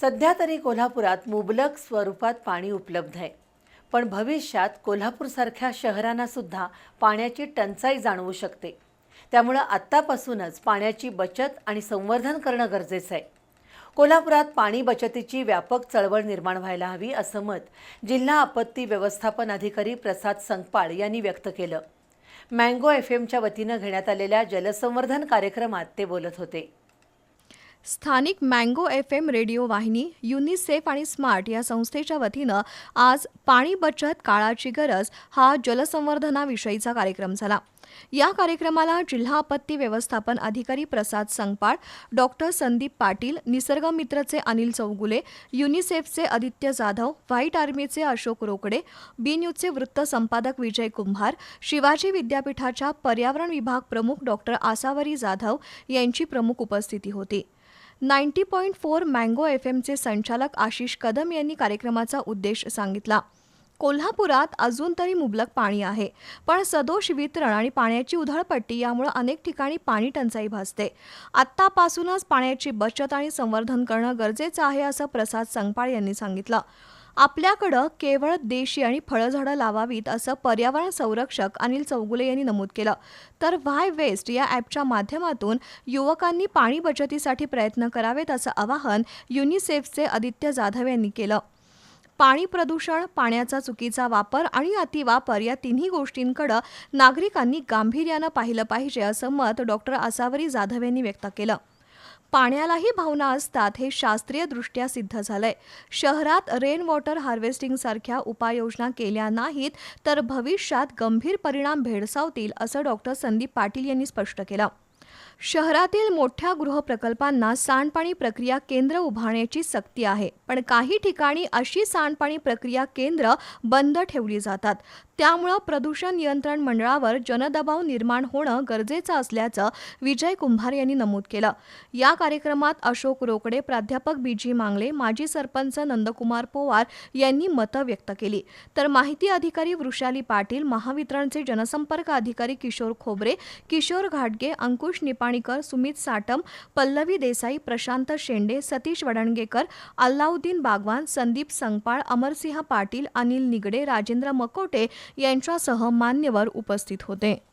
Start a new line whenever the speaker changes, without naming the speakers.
सध्या तरी कोल्हापुरात मुबलक स्वरूपात पाणी उपलब्ध आहे. पण भविष्यात कोल्हापूरसारख्या शहरांना सुद्धा पाण्याची टंचाई जाणवू शकते. त्यामुळं आत्तापासूनच पाण्याची बचत आणि संवर्धन करणं गरजेचं आहे. कोल्हापुरात पाणी बचतीची व्यापक चळवळ निर्माण व्हायला हवी असं मत जिल्हा आपत्ती व्यवस्थापन अधिकारी प्रसाद संगपाळ यांनी व्यक्त केलं. मँगो एफ एमच्या वतीनं घेण्यात आलेल्या जलसंवर्धन कार्यक्रमात ते बोलत होते.
स्थानिक मँगो एफ एम रेडिओ वाहिनी युनिसेफ आणि स्मार्ट या संस्थेच्या वतीनं आज पाणी बचत काळाची गरज हा जलसंवर्धनाविषयीचा कार्यक्रम झाला. या कार्यक्रमाला जिल्हा आपत्ती व्यवस्थापन अधिकारी प्रसाद संगपाळ डॉक्टर संदीप पाटील निसर्ग मित्रचे अनिल चौगुले युनिसेफचे आदित्य जाधव व्हाईट आर्मीचे अशोक रोकडे बी न्यूजचे वृत्त संपादक विजय कुंभार शिवाजी विद्यापीठाच्या पर्यावरण विभाग प्रमुख डॉक्टर आसावरी जाधव यांची प्रमुख उपस्थिती होती. Ninety point four mango F एमचे संचालक आशिष कदम यांनी कार्यक्रमाचा उद्देश सांगितला. कोल्हापुरात अजून तरी मुबलक पाणी आहे पण सदोष वितरण आणि पाण्याची उधळपट्टी यामुळे अनेक ठिकाणी पाणी टंचाई भासते. आत्तापासूनच पाण्याची बचत आणि संवर्धन करणं गरजेचं आहे असं प्रसाद संगपाळ यांनी सांगितलं. आपल्याकडं केवळ देशी आणि फळझाडं लावावीत असं पर्यावरण संरक्षक अनिल चौगुले यांनी नमूद केलं. तर व्हाय वेस्ट या ॲपच्या माध्यमातून युवकांनी पाणी बचतीसाठी प्रयत्न करावेत असं आवाहन युनिसेफचे आदित्य जाधव यांनी केलं. पाणी प्रदूषण पाण्याचा चुकीचा वापर आणि अतिवापर या तिन्ही गोष्टींकडे नागरिकांनी गांभीर्यानं पाहिलं पाहिजे असं मत डॉक्टर आसावरी जाधव यांनी व्यक्त केलं. पाण्यालाही भावना असतात हे शास्त्रीयदृष्ट्या सिद्ध झालंय. शहरात रेन वॉटर हार्वेस्टिंग सारख्या उपाययोजना केल्या नाहीत तर भविष्यात गंभीर परिणाम भेडसावतील असं डॉक्टर संदीप पाटील यांनी स्पष्ट केलं. शहरातील मोठ्या गृहप्रकल्पांना सांडपाणी प्रक्रिया केंद्र उभारण्याची सक्ती आहे पण काही ठिकाणी अशी सांडपाणी प्रक्रिया केंद्र बंद ठेवली जातात. त्यामुळं प्रदूषण नियंत्रण मंडळावर जनदबाव निर्माण होणं गरजेचं असल्याचं विजय कुंभार यांनी नमूद केलं. या कार्यक्रमात अशोक रोकडे प्राध्यापक बीजी मांगले माजी सरपंच नंदकुमार पोवार यांनी मतं व्यक्त केली. तर माहिती अधिकारी वृषाली पाटील महावितरणचे जनसंपर्क अधिकारी किशोर खोबरे किशोर घाटगे अंकुश निपाणीकर सुमित साटम पल्लवी देसाई प्रशांत शेंडे सतीश वडणगेकर अल्लाउद्दीन बागवान संदीप संगपाळ अमरसिंह पाटील अनिल निगडे राजेंद्र मकोटे यांच्यासह मान्यवर उपस्थित होते.